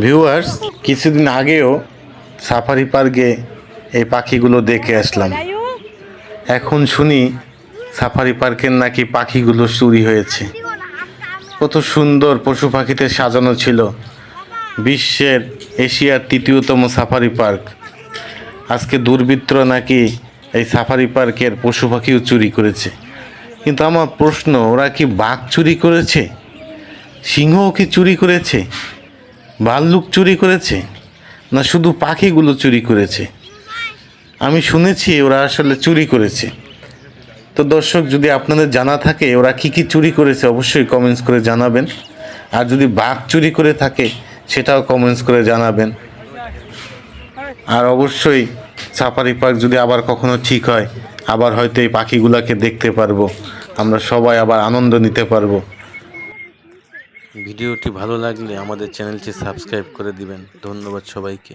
Viewers কিছুদিন আগেও safari পার্কে এই পাখিগুলো দেখে আসলাম। এখন শুনি সাফারি পার্কের নাকি পাখিগুলো চুরি হয়েছে। কত সুন্দর পশু পাখিতে সাজানো ছিল। বিশ্বের এশিয়ার তৃতীয়তম সাফারি পার্ক আজকে দুর্বৃত্ত নাকি এই সাফারি পার্কের পশু পাখিও চুরি করেছে। কিন্তু আমার প্রশ্ন, ওরা কি বাঘ চুরি করেছে? সিংহও কি চুরি করেছে? ভাল্লুক চুরি করেছে না শুধু পাখিগুলো চুরি করেছে? আমি শুনেছি ওরা আসলে চুরি করেছে। তো দর্শক, যদি আপনাদের জানা থাকে ওরা কি কি চুরি করেছে, অবশ্যই কমেন্টস করে জানাবেন। আর যদি বাঘ চুরি করে থাকে, সেটাও কমেন্টস করে জানাবেন। আর অবশ্যই সাফারি পার্ক যদি আবার কখনো ঠিক হয়, আবার হয়তো এই পাখিগুলোকে দেখতে পারব। আমরা সবাই আবার আনন্দ নিতে পারব। ভিডিওটি ভালো লাগলে আমাদের চ্যানেলটি সাবস্ক্রাইব করে দিবেন। ধন্যবাদ সবাইকে।